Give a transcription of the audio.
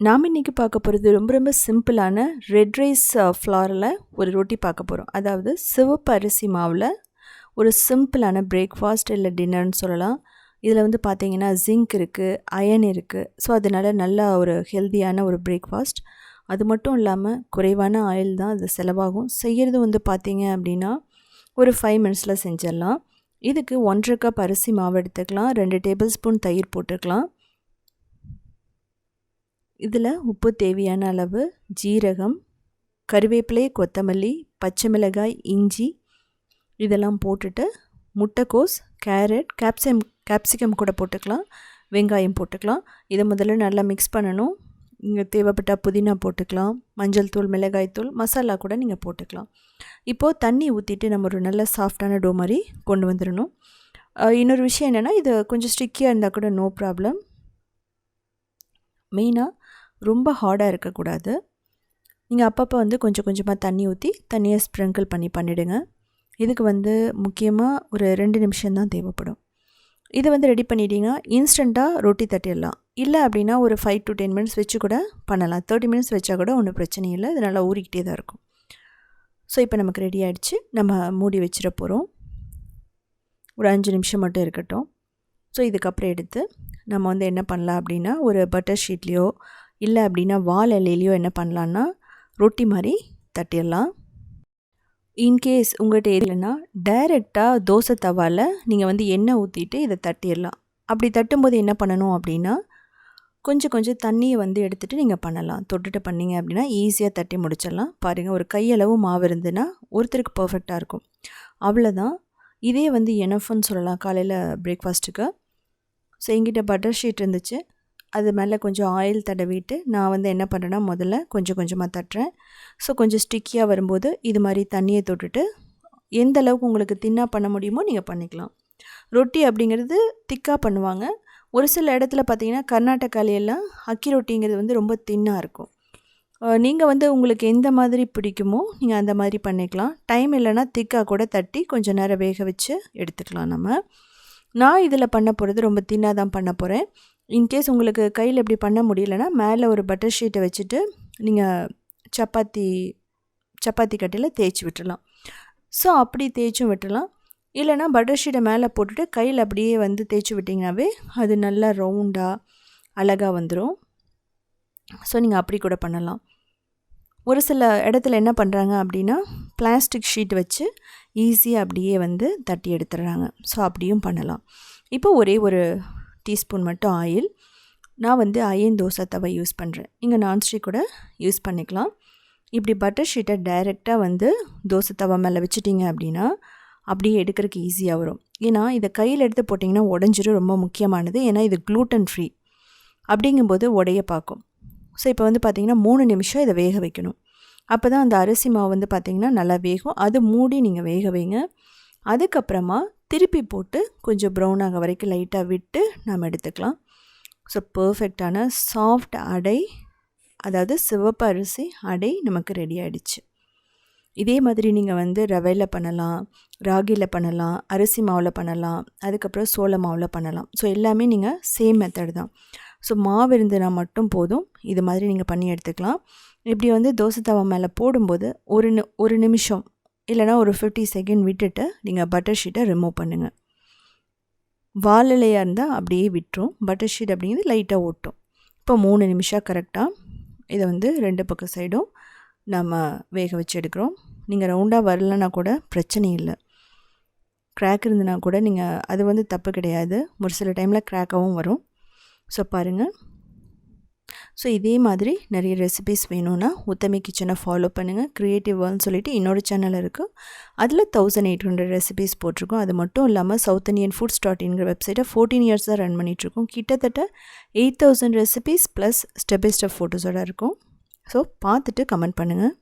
நாம் இன்றைக்கி பார்க்க போகிறது ரொம்ப ரொம்ப சிம்பிளான ரெட் ரைஸ் ஃப்ளாரில் ஒரு ரொட்டி பார்க்க போகிறோம் அதாவது சிவப்பு அரிசி மாவில் ஒரு சிம்பிளான பிரேக்ஃபாஸ்ட் இல்லை டின்னர்னு சொல்லலாம். இதில் வந்து பார்த்திங்கன்னா ஜிங்க் இருக்குது அயன் இருக்குது ஸோ அதனால் நல்லா ஒரு ஹெல்த்தியான ஒரு பிரேக்ஃபாஸ்ட் அது மட்டும் இல்லாமல் குறைவான ஆயில் தான் அது செலவாகும். செய்கிறது வந்து பார்த்திங்க அப்படின்னா ஒரு ஃபைவ் மினிட்ஸில் செஞ்சிடலாம். இதுக்கு ஒன்றரை கப் அரிசி மாவு எடுத்துக்கலாம். ரெண்டு டேபிள் ஸ்பூன் தயிர் போட்டுக்கலாம். இதில் உப்பு தேவையான அளவு ஜீரகம் கருவேப்பிலை கொத்தமல்லி பச்சை மிளகாய் இஞ்சி இதெல்லாம் போட்டுட்டு முட்டைக்கோஸ் கேரட் கேப்சிகம் கேப்சிகம் கூட போட்டுக்கலாம் வெங்காயம் போட்டுக்கலாம். இதை முதல்ல நல்லா மிக்ஸ் பண்ணணும். இங்கே தேவைப்பட்டால் புதினா போட்டுக்கலாம் மஞ்சள் தூள் மிளகாய் தூள் மசாலா கூட நீங்கள் போட்டுக்கலாம். இப்போது தண்ணி ஊற்றிட்டு நம்ம ஒரு நல்ல சாஃப்டான டோ மாதிரி கொண்டு வந்துடணும். இன்னொரு விஷயம் என்னென்னா இது கொஞ்சம் ஸ்டிக்கியாக இருந்தால் கூட நோ ப்ராப்ளம். மெயினாக ரொம்ப ஹார்டாக இருக்கக்கூடாது. நீங்கள் அப்பப்போ வந்து கொஞ்சம் கொஞ்சமாக தண்ணி ஊற்றி தண்ணியை ஸ்ப்ரிங்கிள் பண்ணி பண்ணிவிடுங்க இதுக்கு வந்து முக்கியமாக ஒரு ரெண்டு நிமிஷம் தான் தேவைப்படும். இதை வந்து ரெடி பண்ணிட்டீங்கன்னா இன்ஸ்டண்ட்டாக ரொட்டி தட்டிடலாம். இல்லை அப்படின்னா ஒரு ஃபைவ் டு டென் மினிட்ஸ் வச்சு கூட பண்ணலாம். தேர்ட்டி மினிட்ஸ் வச்சா கூட ஒன்றும் பிரச்சனை இல்லை. இது நல்லா ஊறிக்கிட்டே தான் இருக்கும். ஸோ இப்போ நமக்கு ரெடி ஆகிடுச்சு நம்ம மூடி வச்சிட போகிறோம் ஒரு அஞ்சு நிமிஷம் மட்டும் இருக்கட்டும். ஸோ இதுக்கப்புறம் எடுத்து நம்ம வந்து என்ன பண்ணலாம் அப்படின்னா ஒரு பட்டர் ஷீட்லேயோ இல்லை அப்படின்னா வால் இலையிலையோ என்ன பண்ணலான்னா ரொட்டி மாதிரி தட்டிடலாம். இன்கேஸ் உங்கள்கிட்ட இல்லைன்னா டைரெக்டாக தோசை தவாவில் நீங்கள் வந்து எண்ணெய் ஊற்றிட்டு இதை தட்டிடலாம். அப்படி தட்டும்போது என்ன பண்ணணும் அப்படின்னா கொஞ்சம் கொஞ்சம் தண்ணியை வந்து எடுத்துகிட்டு நீங்கள் பண்ணலாம். தொட்டுட்டு பண்ணிங்க அப்படின்னா ஈஸியாக தட்டி முடிச்சிடலாம். பாருங்கள் ஒரு கையளவு மாவு இருந்துன்னா ஒருத்தருக்கு பர்ஃபெக்டாக இருக்கும். அவ்வளோதான் இதே வந்து எனஃப்னு சொல்லலாம் காலையில் பிரேக்ஃபாஸ்ட்டுக்கு ஸோ எங்கிட்ட பட்டர் ஷீட் இருந்துச்சு. அது மேலே கொஞ்சம் ஆயில் தடவிட்டு நான் வந்து என்ன பண்ணுறேன்னா முதல்ல கொஞ்சம் கொஞ்சமாக தட்டுறேன். ஸோ கொஞ்சம் ஸ்டிக்கியாக வரும்போது இது மாதிரி தண்ணியை தொட்டுட்டு எந்த அளவுக்கு உங்களுக்கு தின்னாக பண்ண முடியுமோ நீங்கள் பண்ணிக்கலாம். ரொட்டி அப்படிங்கிறது திக்காக பண்ணுவாங்க. ஒரு சில இடத்துல பார்த்தீங்கன்னா கர்நாடகாலையெல்லாம் அக்கி ரொட்டிங்கிறது வந்து ரொம்ப தின்னாக இருக்கும். நீங்கள் வந்து உங்களுக்கு எந்த மாதிரி பிடிக்குமோ நீங்கள் அந்த மாதிரி பண்ணிக்கலாம். டைம் இல்லைன்னா திக்காக கூட தட்டி கொஞ்சம் நேரம் வேக வச்சு எடுத்துக்கலாம் நம்ம. நான் இதில் பண்ண போகிறது ரொம்ப தின்னாக தான் பண்ண போகிறேன் இன்கேஸ் உங்களுக்கு கையில் இப்படி பண்ண முடியலன்னா மேலே ஒரு பட்டர் ஷீட்டை வச்சுட்டு நீங்கள் சப்பாத்தி சப்பாத்தி கட்டையில் தேய்ச்சி விட்டுடலாம் ஸோ அப்படி தேய்ச்சும் விட்டுடலாம் இல்லைனா பட்டர் ஷீட்டை மேலே போட்டுட்டு கையில் அப்படியே வந்து தேய்ச்சி விட்டிங்கனாவே அது நல்லா ரவுண்டாக அழகாக வந்துடும் ஸோ நீங்கள் அப்படி கூட பண்ணலாம். ஒரு சில இடத்துல என்ன பண்ணுறாங்க அப்படின்னா பிளாஸ்டிக் ஷீட் வச்சு ஈஸியாக அப்படியே வந்து தட்டி எடுத்துடுறாங்க. ஸோ அப்படியும் பண்ணலாம். இப்போ ஒரே ஒரு டீஸ்பூன் மட்டும் ஆயில். நான் வந்து அயன் தோசை தவை யூஸ் பண்ணுறேன் நீங்கள் நான்ஸ்டிக் கூட யூஸ் பண்ணிக்கலாம். இப்படி பட்டர் ஷீட்டை டைரெக்டாக வந்து தோசை தவா மேலே வச்சுட்டிங்க அப்படின்னா அப்படியே எடுக்கிறதுக்கு ஈஸியாக வரும். ஏன்னா இதை கையில் எடுத்து போட்டிங்கன்னா உடஞ்சிரும் ரொம்ப முக்கியமானது. ஏன்னா இது க்ளூட்டன் ஃப்ரீ அப்படிங்கும்போது உடைய பார்க்கும். ஸோ இப்போ வந்து பார்த்திங்கன்னா மூணு நிமிஷம் இதை வேக வைக்கணும். அப்போ தான் அந்த அரிசி மாவு வந்து பார்த்திங்கன்னா நல்லா வேகும். அது மூடி நீங்கள் வேக வைங்க. அதுக்கப்புறமா திருப்பி போட்டு கொஞ்சம் ப்ரௌன் ஆக வரைக்கும் லைட்டாக விட்டு நம்ம எடுத்துக்கலாம். ஸோ பர்ஃபெக்டான சாஃப்ட் அடை அதாவது சிவப்பு அரிசி அடை நமக்கு ரெடி ஆகிடுச்சு இதே மாதிரி நீங்கள் வந்து ரவையில் பண்ணலாம் ராகியில் பண்ணலாம் அரிசி மாவில் பண்ணலாம் அதுக்கப்புறம் சோள மாவில் பண்ணலாம். ஸோ எல்லாமே நீங்கள் சேம் மெத்தட் தான். ஸோ மாவு இருந்ததுனா மட்டும் போதும். இது மாதிரி நீங்கள் பண்ணி எடுத்துக்கலாம். இப்படி வந்து தோசை தவா மேலே போடும்போது ஒரு நி ஒரு நிமிஷம் இல்லைனா ஒரு ஃபிஃப்டி செகண்ட் விட்டுட்டு நீங்கள் பட்டர் ஷீட்டை ரிமூவ் பண்ணுங்கள் வாழலையாக இருந்தால் அப்படியே விட்டுரும். பட்டர் ஷீட் அப்படிங்கிறது லைட்டாக ஓட்டும் இப்போ மூணு நிமிஷம் கரெக்டாக இதை வந்து ரெண்டு பக்கம் சைடும் நம்ம வேக வச்சு எடுக்கிறோம். நீங்கள் ரவுண்டாக வரலன்னா கூட பிரச்சனை இல்லை. க்ராக் இருந்ததுனா கூட நீங்கள் அது வந்து தப்பு கிடையாது. ஒரு சில டைமில் க்ராக்காகவும் வரும். ஸோ பாருங்கள் ஸோ இதே மாதிரி நிறைய ரெசிபிஸ் வேணும்னா உத்தமி கிச்சனை ஃபாலோ பண்ணுங்கள் க்ரியேட்டிவ் வேர்ல்னு சொல்லிட்டு இன்னொரு சேனல் இருக்குது அதில் தௌசண்ட் எயிட் ஹண்ட்ரட் ரெசிபிஸ் போட்டிருக்கோம். அது மட்டும் இல்லாமல் சவுத் இண்டியன் ஃபுட்ஸ் டாட் இன்கிற வெப்சைட்டை ஃபோர்டீன் இயர்ஸ் தான் ரன் பண்ணிகிட்ருக்கோம் கிட்டத்தட்ட eight thousand recipes plus step by step ஃபோட்டோஸோடு இருக்கும். ஸோ பார்த்துட்டு கமெண்ட் பண்ணுங்கள்